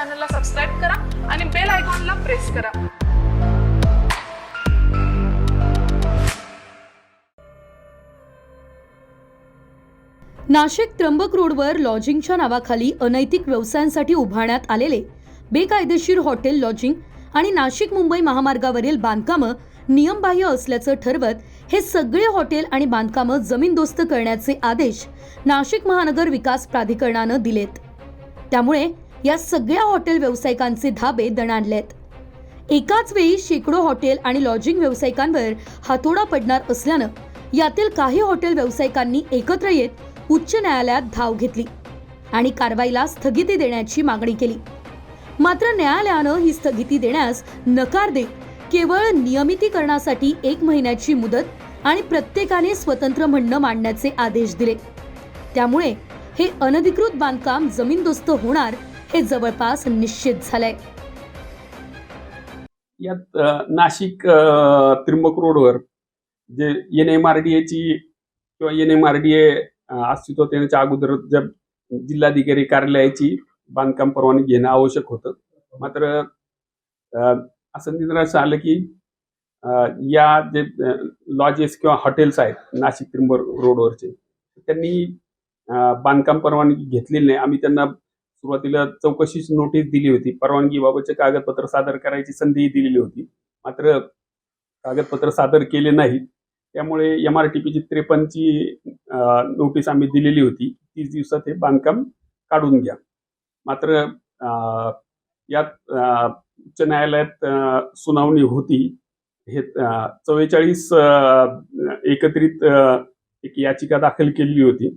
चॅनलला सबस्क्राईब करा आणि बेल आयकॉनला प्रेस करा. नाशिक त्र्यंबक रोडवर लॉजिंगच्या नावाखाली अनैतिक व्यवसायांसाठी उभारण्यात आलेले बेकायदेशीर हॉटेल लॉजिंग आणि नाशिक मुंबई महामार्गावरील बांधकामं नियमबाह्य असल्याचं ठरवत हे सगळे हॉटेल आणि बांधकामं जमीनदोस्त करण्याचे आदेश नाशिक महानगर विकास प्राधिकरणानं दिलेत. त्यामुळे या सगळ्या हॉटेल व्यावसायिकांचे धाबे दणाणलेत एकाच वेळी शेकडो हॉटेल आणि लॉजिंग व्यावसायिकांवर हातोडा पडणार असल्यानं यातील काही हॉटेल व्यावसायिकांनी एकत्र येत उच्च न्यायालयात धाव घेतली आणि कारवाईला स्थगिती देण्याची मागणी केली. मात्र न्यायालयानं ही स्थगिती देण्यास नकार देत केवळ नियमितीकरणासाठी एक महिन्याची मुदत आणि प्रत्येकाने स्वतंत्र म्हणणं मांडण्याचे आदेश दिले. त्यामुळे हे अनधिकृत बांधकाम जमीनदोस्त होणार हे जवळपास निश्चित झालंय. यात नाशिक त्रिंबक रोडवर जे एन एम आर डी एची किंवा N M R D A अस्तित्वात येण्याच्या अगोदर ज्या जिल्हाधिकारी कार्यालयाची बांधकाम परवानगी घेणं आवश्यक होतं. मात्र असं निदर्श आलं की या जे लॉजेस किंवा हॉटेल्स आहेत नाशिक त्रिंबक रोडवरचे त्यांनी बांधकाम परवानगी घेतलेली नाही. आम्ही त्यांना सुरुवातीला चौकशीच नोटीस दिली होती. परवानगीबाबतचे कागदपत्र सादर करायची संधीही दिलेली होती. मात्र कागदपत्र सादर केले नाही. त्यामुळे एम आर टी पीची त्रेपन्नची नोटीस आम्ही दिलेली होती. तीस दिवसात हे बांधकाम काढून घ्या. मात्र यात उच्च न्यायालयात सुनावणी होती. हे चव्वेचाळीस एकत्रित एक याचिका दाखल केलेली होती.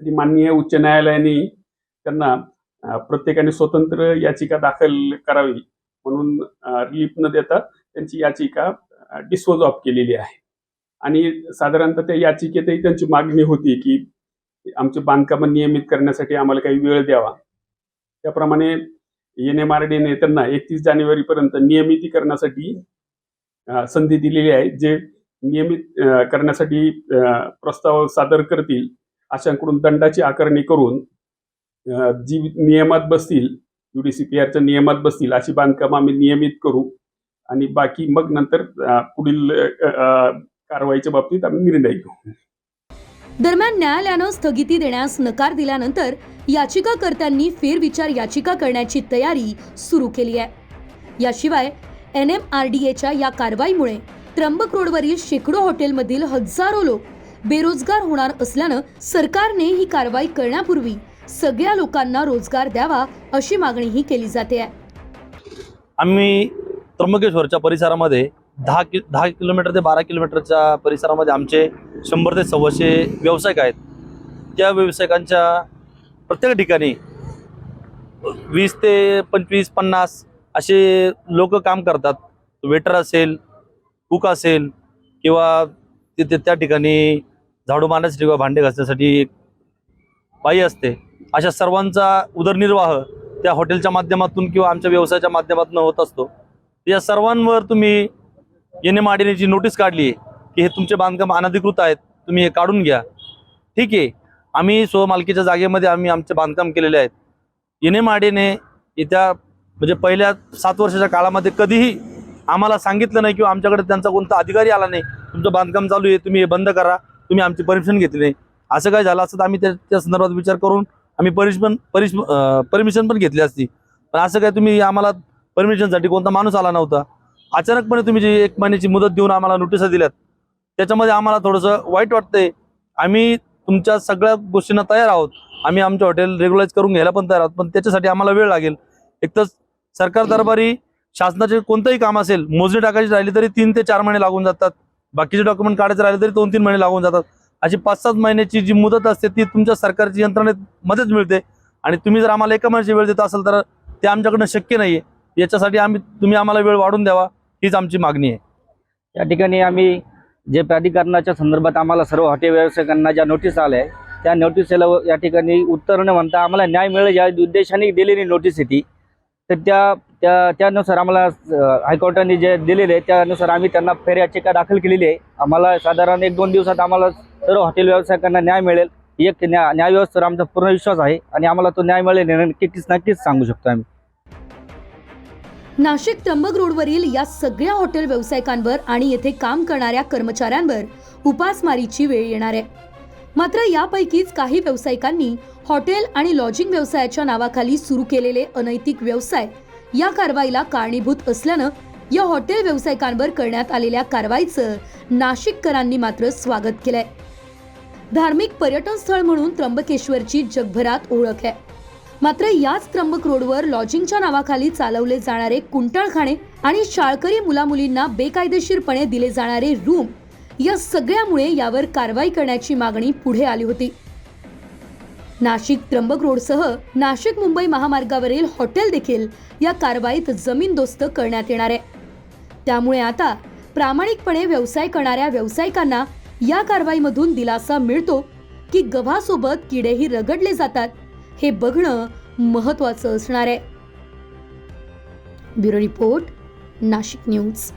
तरी माननीय उच्च न्यायालयाने त्यांना प्रत्येकाने स्वतंत्र याचिका दाखल करावी म्हणून रिलीफ न देता त्यांची याचिका डिस्पोज ऑफ केलेली आहे. आणि साधारणतः त्या याचिकेतही त्यांची मागणी होती की आमचे बांधकामं नियमित करण्यासाठी आम्हाला काही वेळ द्यावा. त्याप्रमाणे एन एम आर डीने त्यांना एकतीस जानेवारीपर्यंत नियमितीकरणासाठी संधी दिलेली आहे जे नियमित करण्यासाठी प्रस्ताव सादर करतील अशांकडून दंडाची आकारणी करून जी नियमात बसतील यू डी सी पी आरच्या नियमात बसतील अशी बांधकामं आम्ही नियमित करू. आणि बाकी मग नंतर पुढील कारवाईच्या बाबतीत आम्ही निर्णय घेऊ. दरम्यान न्यायालयानं स्थगिती देण्यास नकार दिल्यानंतर याचिकाकर्त्यांनी फेरविचार याचिका करण्याची तयारी सुरू केली आहे. याशिवाय एन एम आर डी एच्या या कारवाईमुळे त्र्यंबक रोडवरील शेकडो हॉटेलमधील हजारो लोक बेरोजगार होणार असल्यानं सरकारने ही कारवाई करण्यापूर्वी सगळ्या लोकांना रोजगार द्यावा अशी मागणीही केली जाते. आहे आम्ही त्र्यंबकेश्वरच्या परिसरामध्ये दहा कि दहा किलोमीटर ते बारा किलोमीटरच्या परिसरामध्ये आमचे शंभर ते सव्वाशे व्यावसायिक आहेत. त्या व्यावसायिकांच्या प्रत्येक ठिकाणी वीस ते पंचवीस पन्नास असे लोक काम करतात. वेटर असेल कुक असेल किंवा तिथे त्या ठिकाणी झाडू मारण्यासाठी किंवा भांडे घासण्यासाठी बाई असते. अशा सर्वांचा उदरनिर्वाह त्या हॉटेलच्या माध्यमातून किंवा आमच्या व्यवसायाच्या माध्यमातून होत असतो. या सर्वांवर तुम्ही येणे एम नोटीस काढली आहे की हे तुमचे बांधकाम अनधिकृत आहेत तुम्ही हे काढून घ्या. ठीक आहे. आम्ही स्वमालकीच्या जागेमध्ये आम्ही आमचे बांधकाम केलेले आहेत. येणे एम येत्या म्हणजे पहिल्या सात वर्षाच्या काळामध्ये कधीही आम्हाला सांगितलं नाही किंवा आमच्याकडे त्यांचा कोणता अधिकारी आला नाही तुमचं बांधकाम चालू आहे तुम्ही हे बंद करा तुम्ही आमची परमिशन घेतली नाही. असं काय झालं असतं तर आम्ही त्या संदर्भात विचार करून आम्ही परिशमन परिश परमिशन पण घेतली असती. पण असं काय तुम्ही आम्हाला परमिशनसाठी कोणता माणूस आला नव्हता. अचानकपणे तुम्ही जी एक महिन्याची मुदत देऊन आम्हाला नोटिसा दिल्यात. त्याच्यामध्ये आम्हाला थोडंसं वाईट वाटतंय. आम्ही तुमच्या सगळ्या गोष्टींना तयार आहोत. आम्ही आमचे हॉटेल रेग्युलाइज करून घ्यायला पण तयार आहोत. पण त्याच्यासाठी आम्हाला वेळ लागेल. एक तर सरकार दरबारी शासनाचे कोणतंही काम असेल मोजणी टाकायची राहिली तरी तीन ते चार महिने लागून जातात. बाकीचे डॉक्युमेंट काढायचे राहिले तरी दोन तीन महिने लागून जातात. अशी पाच सात महिन्याची जी मुदत असते ती तुमच्या सरकारची यंत्रणेत मध्येच मिळते. आणि तुम्ही जर आम्हाला एका महिन्याची वेळ देत असाल तर ते आमच्याकडनं शक्य नाही आहे याच्यासाठी आम्ही तुम्ही आम्हाला वेळ वाढून द्यावा हीच आमची मागणी आहे. या ठिकाणी आम्ही जे प्राधिकरणाच्या संदर्भात आम्हाला सर्व हॉटेल व्यावसायिकांना ज्या नोटीस आल्या आहे त्या नोटीसला या ठिकाणी उत्तर न म्हणता आम्हाला न्याय मिळेल या उद्देशाने दिलेली नोटीस आहे तर त्या त्या त्यानुसार आम्हाला हायकोर्टाने जे दिलेले आहे त्यानुसार आम्ही त्यांना फेर याचिका दाखल केलेली आहे. आम्हाला साधारण एक दोन दिवसात आम्हाला सर्व हॉटेल व्यावसायिकांना न्याय मिळेल. एक न्याय न्यायव्यवस्थेवर आमचा पूर्ण विश्वास आहे आणि आम्हाला तो न्याय मिळेल नक्कीच नक्कीच सांगू शकतो आम्ही. नाशिक त्र्यंबक रोडवरील या सगळ्या हॉटेल व्यावसायिकांवर आणि येथे काम करणाऱ्या कर्मचाऱ्यांवर उपासमारीची वेळ येणार आहे. मात्र यापैकीच काही व्यावसायिकांनी हॉटेल आणि लॉजिंग व्यवसायाच्या नावाखाली सुरू केलेले अनैतिक व्यवसाय या कारवाईला कारणीभूत असल्यानं या हॉटेल व्यावसायिकांवर करण्यात आलेल्या कारवाईचं नाशिककरांनी मात्र स्वागत केलंय. धार्मिक पर्यटन स्थळ म्हणून त्र्यंबकेश्वरची जगभरात ओळख आहे. मात्र याच त्र्यंबक रोडवर लॉजिंगच्या नावाखाली चालवले जाणारे कुंटाळखाणे आणि शाळकरी मुलामुलींना बेकायदेशीरपणे दिले जाणारे रूम या सगळ्यामुळे यावर कारवाई करण्याची मागणी पुढे आली होती. नाशिक त्र्यंबक रोडसह नाशिक मुंबई महामार्गावरील हॉटेल देखील या कारवाईत जमीनदोस्त करण्यात येणार आहे. त्यामुळे आता प्रामाणिकपणे व्यवसाय करणाऱ्या व्यावसायिकांना या कारवाईमधून दिलासा मिळतो की गव्हासोबत किडेही रगडले जातात हे बघणं महत्वाचं असणार आहे. Bureau report Nashik news.